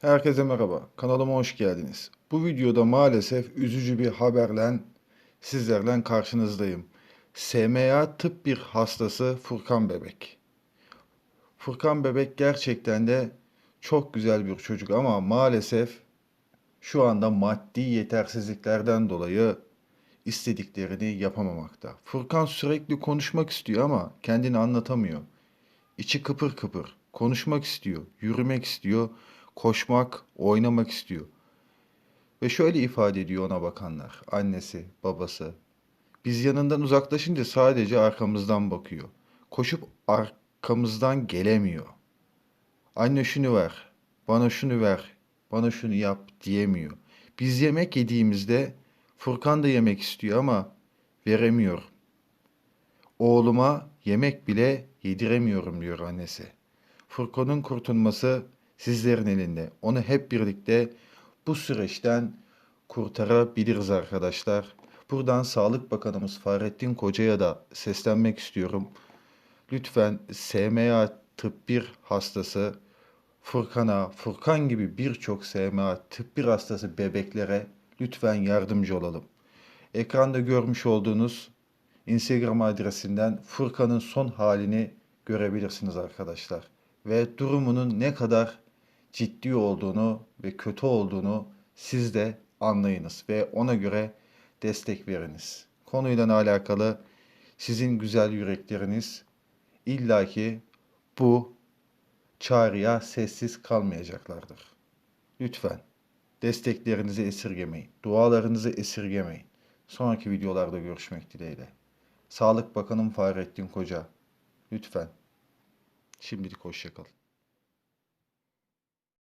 Herkese merhaba, kanalıma hoş geldiniz. Bu videoda maalesef üzücü bir haberle sizlerle karşınızdayım. SMA tıp bir hastası Furkan Bebek. Furkan Bebek gerçekten de çok güzel bir çocuk ama maalesef şu anda maddi yetersizliklerden dolayı istediklerini yapamamakta. Furkan sürekli konuşmak istiyor ama kendini anlatamıyor. İçi kıpır kıpır. Konuşmak istiyor, yürümek istiyor, koşmak, oynamak istiyor. Ve şöyle ifade ediyor ona bakanlar, annesi, babası. Biz yanından uzaklaşınca sadece arkamızdan bakıyor. Koşup arkamızdan gelemiyor. Anne şunu ver, bana şunu ver, bana şunu yap diyemiyor. Biz yemek yediğimizde Furkan da yemek istiyor ama veremiyor. Oğluma yemek bile yediremiyorum diyor annesi. Furkan'ın kurtulması sizlerin elinde. Onu hep birlikte bu süreçten kurtarabiliriz arkadaşlar. Buradan Sağlık Bakanımız Fahrettin Koca'ya da seslenmek istiyorum. Lütfen SMA tıp 1 hastası Furkan'a, Furkan gibi birçok SMA tıp 1 hastası bebeklere lütfen yardımcı olalım. Ekranda görmüş olduğunuz Instagram adresinden Furkan'ın son halini görebilirsiniz arkadaşlar. Ve durumunun ne kadar ciddi olduğunu ve kötü olduğunu siz de anlayınız ve ona göre destek veriniz. Konuyla alakalı sizin güzel yürekleriniz illaki bu çağrıya sessiz kalmayacaklardır. Lütfen desteklerinizi esirgemeyin, dualarınızı esirgemeyin. Sonraki videolarda görüşmek dileğiyle. Sağlık Bakanım Fahrettin Koca. Lütfen. Şimdilik hoşçakalın.